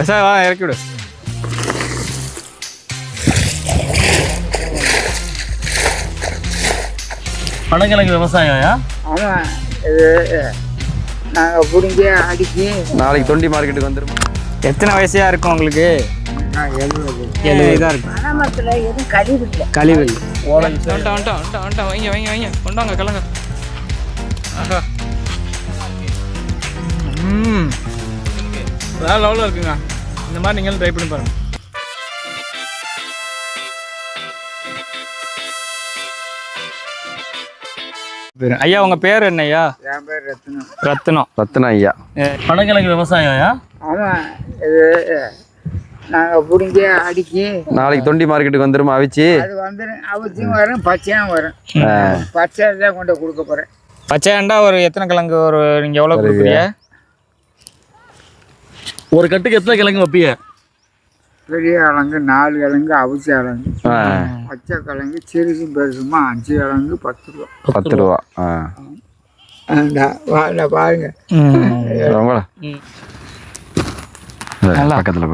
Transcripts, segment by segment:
Sir வா இறக்கி விடு பனங்கிழங்கு விவசாயம் ஆமாம் இது நாங்கள் பிடிங்கி அடிக்கி நாளைக்கு தொண்டி மார்க்கெட்டுக்கு வந்துருமா? எத்தனை வயசையா இருக்கும் உங்களுக்கு? எழுபது தான் இருக்கும் கழிவு இல்லை. கழிவு வந்துட்டோம் வந்துட்டோம் வந்துட்டோம் வைங்க வைங்க வைங்க. கொண்டாங்க கிளங்க ஆஹா. ம். வேற லெவலில் இருக்குங்க. இந்த மாதிரி நீங்களும் ட்ரை பண்ணி பாருங்க. பேரு. ஐயா உங்க பேர் என்ன ஐயா? என் பேர் ரத்னம். ரத்னம். ரத்னா ஐயா. பனங்கிழங்கு விவசாயம் ஆமாம் இது நாங்கள் பிடிங்கி அடிக்கி நாளைக்கு தொண்டி மார்க்கெட்டுக்கு வந்துருமா அவிச்சு? அது வந்து அவசியம் வரும் பச்சையும் வரும். பச்சை தான் கொண்டு கொடுக்க போகிறேன் பச்சையாண்டா ஒரு எத்தனை கிழங்கு ஒரு நீங்க எவ்வளவு கொடுக்குறீங்க? ஒரு கட்டுக்கு எத்தனை கிழங்கு வைப்பீங்க? பெரிய கிழங்கு நாலு கிழங்கு அவிச்ச கிழங்கு பச்சை கிழங்கு சிறுசும் பெருசுமா அஞ்சு கிழங்கு பத்து ரூபா. பத்து ரூபா ஆ. பாருங்க.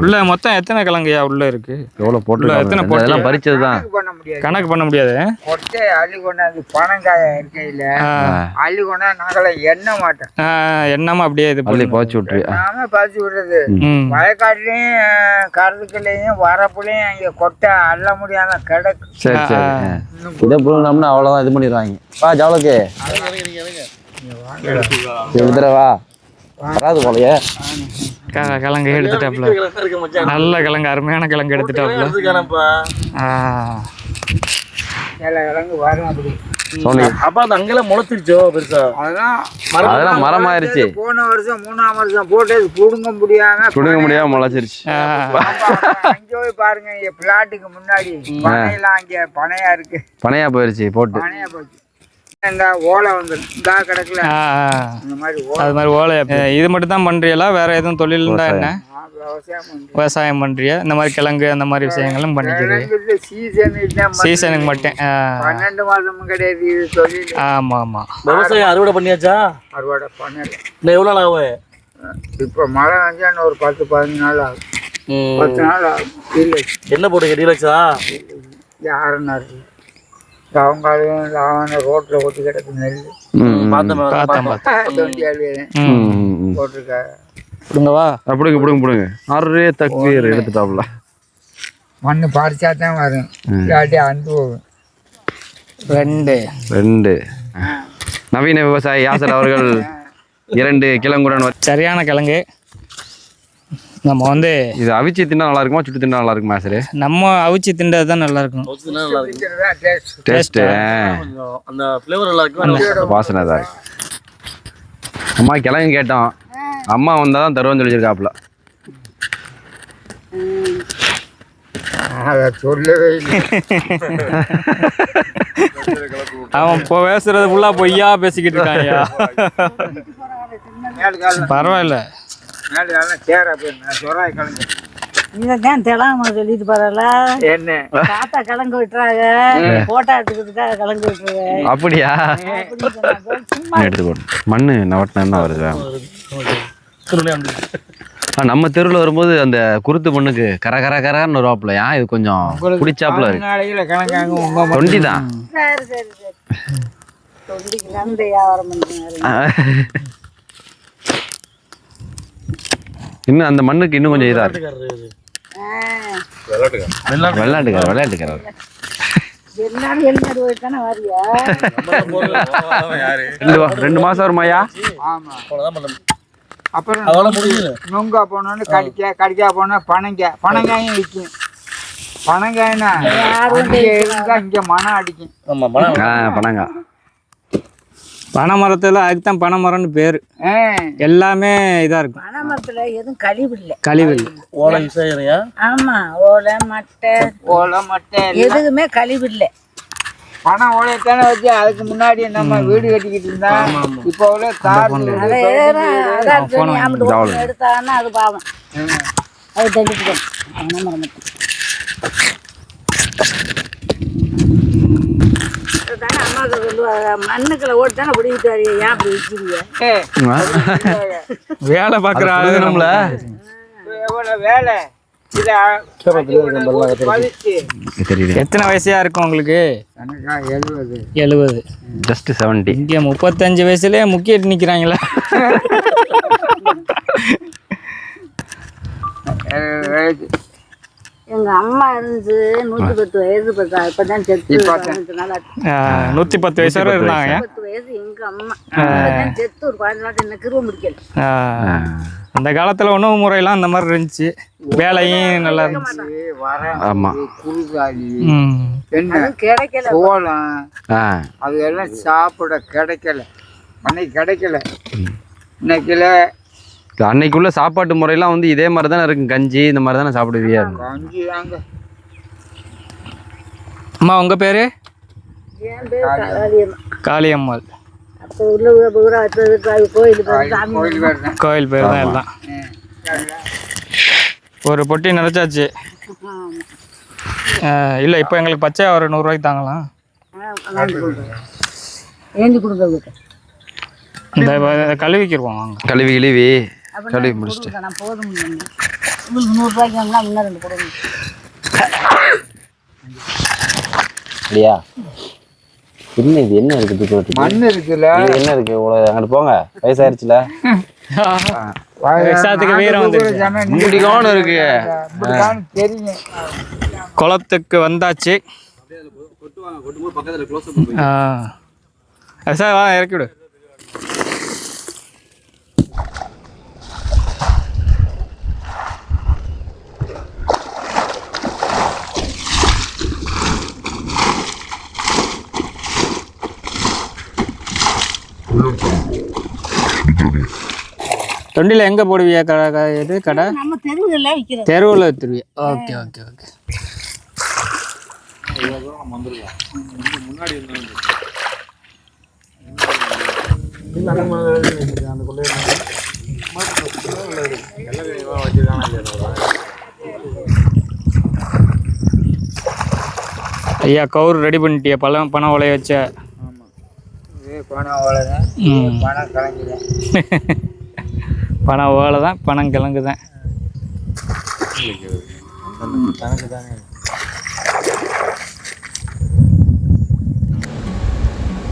உள்ள மொத்தம் எத்தனை கிழங்குயா உள்ள இருக்கு? எவ்வளோ போட்டு எத்தனை இதெல்லாம் பறிச்சது தான். கணக்கு பண்ண முடியாது. கணக்கு பண்ண முடியாது? கொட்டை அள்ளி கொண்டாந்து பனங்காய இருக்கையில். கொண்டா நாங்கள எண்ண மாட்டோம். எண்ணமா அப்படியே இது பண்ணு. போச்சு விட்டுருவியா? நாம பறிச்சு விடுறது. வயக்காட்டுலையும் கருதுக்குள்ளேயும் வரப்புலையும் அங்கே கொட்டை அள்ள முடியாம கிடக்கு. சரி சரி. இதை புழுங்கினோம்னா அவ்வளோதான் இது பண்ணிடுவாங்க. வா ஜவளுக்கு எடுத்துடவா வராது போலயே. கிழங்கு எடுத்துட்டாப்ல. நல்ல கிழங்கு அருமையான கிழங்கு எடுத்துட்டாப்ல. அப்பா அங்கெல்லாம் முளைச்சிருச்சோ பெருசா? அதெல்லாம் மரமாயிருச்சு. போன வருஷம் மூணாம் வருஷம் போட்டது புடுங்க முடியாம சுடுங்க முடியாம முளைச்சிருச்சு. அங்கே போய் பாருங்க இங்க பிளாட்டுக்கு முன்னாடி. பனையெல்லாம் அங்கே பனையா இருக்கு. பனையா போயிருச்சு போட்டு. பனையா போச்சு. ஓலை இந்த கிடக்குல. இந்த மாதிரி ஓலை. அது மாதிரி ஓலை இது மட்டும் தான் பண்றீங்களா வேற எதுவும் தொழில் இருந்தா என்ன? விவசாயம். பண்றியா? இந்த மாதிரி கிழங்கு அந்த மாதிரி விஷயங்களும் பண்ணிக்கிறீங்க சீசனுக்கு மட்டும் பன்னெண்டு மாதமும் கிடையாது இது தொழில். ஆமா ஆமா. விவசாயம் அறுவடை பண்ணியாச்சா? அறுவடை பண்ணல. இன்னும் எவ்வளோ நாள் ஆகும்? இப்போ மழை வந்து ஒரு பத்து பதினஞ்சு நாள் ஆகும். பத்து நாள் ஆகும். இல்லை. என்ன போட்டுங்க டீலக்ஸா? யாரும் இருக்கு அவங்காலையும் லாவான ரோட்டில் கொட்டி கிடக்கு நெல் கொடுங்கவா அப்படிங்க பிடுங்க பிடுங்க அரே தக்வீர் எடுத்துட்டாப்ல மண் பறிச்சா தான் வரும். இல்லாட்டி அந்து போகும். ரெண்டு. ரெண்டு. நவீன விவசாயி யாசர் அவர்கள் இரண்டு கிழங்குடன் சரியான கிழங்கு. நம்ம வந்து இது அவிச்சு தின்னா நல்லா இருக்குமா? சுட்டு தின்னா நல்லா இருக்குமா சரி நம்ம அவிச்சு திண்டது தான் நல்லா இருக்கும். டேஸ்ட்டு கொஞ்சம் அந்த ஃப்ளேவர் நல்லா இருக்கும்? வாசனை தான் அம்மா கிழங்கு கேட்டோம். அம்மா வந்தால் தான் தருவேன்னு சொல்லியிருக்காப்புல. அவன் இப்போ பேசுறது ஃபுல்லா பொய்யா பேசிக்கிட்டு காலம் பரவாயில்ல. மேல் காலம் சேர போய் நான் சொராய் கலந்து இதுதான் தெலாம சொல்லிட்டு போறல என்ன? தாத்தா கிழங்கு விட்டுறாங்க. போட்டோ எடுத்துக்கிறதுக்காக கிழங்கு விட்டுருங்க அப்படியா? அப்படின்னு சொன்னாங்க. சும்மா எடுத்து போடு மண்ணு நவட்டினா வருது. திருநெல்வேலி வந்துருச்சு. ஆ, நம்ம தெருவில் வரும்போது அந்த குருத்து மண்ணுக்கு கர கர கரன்னு வருவாப்புல ஏன் இது கொஞ்சம் பிடிச்சாப்புல இருக்கு? நாளையில கணக்காங்க உங்க தொண்டி தான் சரி சரி சரி. தொண்டிக்கெல்லாம் இந்த வியாபாரம் பண்ணுறாங்க இன்னும் அந்த மண்ணுக்கு இன்னும் கொஞ்சம் இதா இருக்கு. வெள்ளாட்டு விளையாட்டுக்கார விளையாட்டுக்காரர். ரெண்டு வா- ரெண்டு மாசம் வருமாயா ஆமா. அவ்வளோதான் பண்ண அப்புறம் நுங்கா போனோன்னு கடிக்க கடிக்கா போனா பனங்காய் பனங்காயும் விற்கும் பனங்காய்னா இங்க மனம் அடிக்கும். ஆமா மனம் ஆ பணங்க பனை மரத்துல அதுக்கு தான் பனை மரம்னு பேர் எல்லாமே இதா இருக்கும் பனைமரத்துல எதுவும் கழிவு இல்லை கழிவு இல்லை. ஓலை விவசாயியா ஆமா ஓலை மட்டை. ஓலை மட்டை எதுக்குமே கழிவு இல்லை பணம் ஓலையத்தானே வச்சு அதுக்கு முன்னாடி நம்ம வீடு கட்டிக்கிட்டு இருந்தா இப்போ உள்ள தார் எடுத்தாங்கன்னா அது பாவம். அது தள்ளிட்டு பனைமரம் மட்டும் தானே அம்மா சொல்லுவாங்க மண்ணுக்குள்ள ஓட்டு தானே பிடிக்கிட்டு வரீங்க? ஏன் அப்படி வேலை பார்க்குற ஆளு நம்மள? வேலை? எத்தனை வயசா இருக்கும் உங்களுக்கு? எனக்கா எழுபது ஜஸ்ட் செவன்ட்டி இங்கே முப்பத்தஞ்சு வயசுலேயே முக்கிட்டு நிற்கிறாங்களா எங்க அம்மா இருந்துச்சு நூத்தி பத்து வயசு பத்தா இப்பதான் செத்து. நூற்றி பத்து வயசு வரை இருந்தாங்க. பத்து வயசு எங்க அம்மா. செத்து ஒரு பதினஞ்சு நாள் என்ன கிருவ முடிக்கல. அந்த காலத்தில் உணவு முறையெல்லாம் அந்த மாதிரி இருந்துச்சு. வேலையும் நல்லா இருந்துச்சு. வர ஆமா. என்ன? கிடைக்கல. சோளம். அது எல்லாம் சாப்பிட கிடைக்கல. அன்னைக்கு கிடைக்கல. இன்னைக்குல அன்னைக்குள்ள சாப்பாட்டு முறையெல்லாம் வந்து இதே மாதிரி தானே இருக்கும் கஞ்சி இந்த மாதிரி தானே சாப்பிடுவியா கஞ்சி தாங்க அம்மா உங்கள் பேர்? காளியம்மாள். கோயில் பேர் தான் எல்லாம். ஒரு பொட்டி நினச்சாச்சு. இல்லை இப்போ எங்களுக்கு பச்சை ஒரு நூறுரூவாய்க்கு தாங்கலாம். இந்த கழுவிக்கிருவோம் வாங்க. கழுவி கிழுவி. கழுவி முடிச்சிட்டு நான் போதும் உங்களுக்கு நூறுரூவாய்க்கு வாங்கினா இன்னும் ரெண்டு கொடுங்க இல்லையா? என்ன இது? என்ன இருக்கு தூக்கி மண் இருக்குல்ல. என்ன இருக்கு? இவ்வளவு அங்கிட்டு போங்க. வயசாயிருச்சுல? இருக்கு. குளத்துக்கு வந்தாச்சு. ஆ. சார் வா இறக்கி தொண்டியில் எங்கே போடுவியா கடை இது கடை? நம்ம தெருவில் விற்கிறோம் தெருவில் வித்துருவியா? Okay okay okay. ஐயா கவுர் ரெடி பண்ணிட்டியா? பழம் பணம் உலைய வச்ச? இது பணம் ம். பணம் கலங்குதான் பணம் ஓலை தான் பணம் கிழங்கு தான்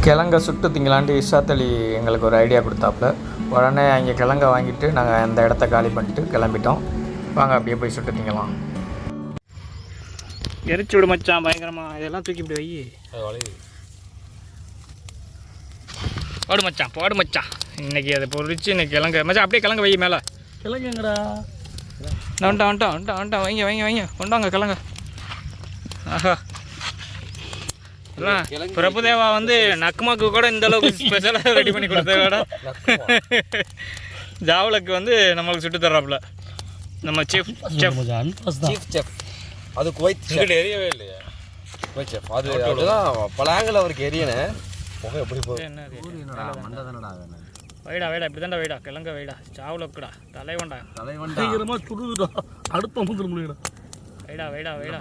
கிழங்க சுட்டு திங்கலான்ட்டு இஷாத்தலி எங்களுக்கு ஒரு ஐடியா கொடுத்தாப்புல. உடனே அங்கே கிழங்க வாங்கிட்டு நாங்கள் அந்த இடத்த காலி பண்ணிட்டு கிளம்பிட்டோம். வாங்க அப்படியே போய் சுட்டு திங்கலாம். எரிச்சு விடு மச்சான் பயங்கரமா. இதெல்லாம் தூக்கி இப்படி வை. போடு மச்சான் போடு மச்சான். இன்னைக்கு அதை பொறிச்சு இன்னைக்கு கிழங்கு மச்சான் அப்படியே கிழங்கு வை மேலே. கிழங்குங்கடா வந்துட்டான் வந்துட்டான் வந்துட்டான் வந்துட்டான் வைங்க வைங்க வைங்க. கொண்டாங்க கிழங்க ஆஹா. பிரபுதேவா வந்து நக்குமாக்கு கூட இந்த அளவுக்கு ஸ்பெஷலாக ரெடி பண்ணி கொடுத்த விட ஜாவலுக்கு வந்து நம்மளுக்கு சுட்டு தர்றாப்புல. நம்ம சீஃப் செஃப் சீஃப் செஃப் அது குவைத் எரியவே இல்லையா. குவைத் செஃப் அது அதுதான் பல ஆங்கிள் அவருக்கு எரியணும். புகை எப்படி போகுது? வைடா வைடா இப்படி தான்டா வைடா. கிழங்க வைடா. சாவலுக்குடா தலைவன்டா. பயங்கரமா சுடுதுடா. அடுப்பு அமுந்துட முடியுடா. வைடா வைடா வைடா.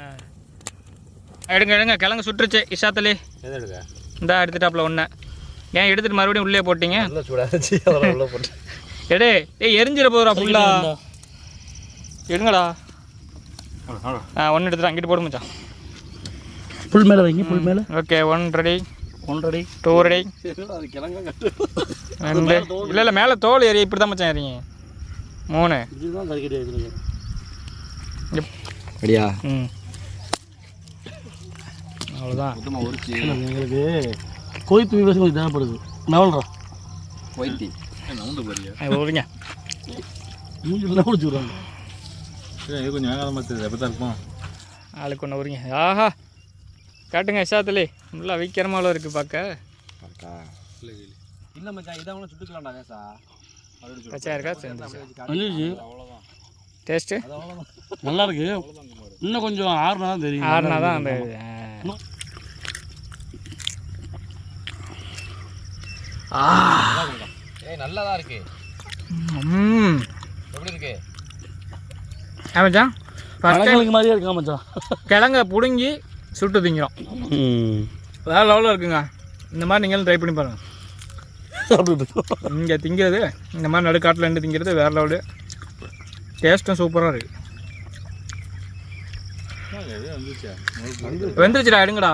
ஆ. எடுங்க எடுங்க. கிழங்கு சுட்டுருச்சு. இஷாத்தலி இந்தா எடுத்துட்டாப்புல ஒன்று ஏன் எடுத்துட்டு மறுபடியும் உள்ளே போட்டீங்க? எடே. ஏய் எரிஞ்சிட போதுடா ஃபுல்லா எடுங்கடா. ஆ ஒன்று எடுத்துட்டு அங்கிட்டு போடு மச்சான். புல் மேல வைங்க புல் மேல. ஓகே ஒன் ரெடி ஒன்றரை டூ ரெடி அது கிழங்க கட்டு ரெண்டு இல்லை இல்லை மேலே தோல் ஏறி இப்படி தான் மச்சான் ஏறிங்க மூணு. அப்படியா? ம். அவ்வளோதான் எங்களுக்கு கோயித்து விவசாயம் கொஞ்சம் தேவைப்படுது. நவல்றா. குவைத்தி விடுங்க மூஞ்சிலாம் பிடிச்சி விடுறாங்க இது கொஞ்சம் வேகாத தெரியுது எப்படி தான் இருக்கும் ஆளுக்கு ஒன்று விடுங்க ஆஹா. காட்டுங்க இஷாத்தலி நல்லா விற்கிறமாவில் இருக்குது பார்க்க. இல்லை சுட்டுக்கலாம்டா பச்சையாக இருக்கா? வந்துருச்சு. டேஸ்ட்டு நல்லா இருக்கு. இன்னும் கொஞ்சம் ஆறுனா தான் தெரியும். ஆறுனா தான் அந்த ஆ. ஏய் நல்லா தான் இருக்கு. ம். எப்படி இருக்கு? ஆமாச்சான் ஃபஸ்ட் டைம் பழங்களுக்கு மாதிரியே இருக்கா மச்சான்? கிழங்க பிடுங்கி சுட்டு திங்கிறோம். வேறு லெவலில் இருக்குங்க. இந்த மாதிரி நீங்களும் ட்ரை பண்ணி பாருங்கள் இங்கே திங்கிறது இந்த மாதிரி நடுக்காட்டில் இருந்து திங்கிறது வேறு லெவலு டேஸ்ட்டும் சூப்பராக இருக்கு. வெந்துருச்சுடா எடுங்கடா.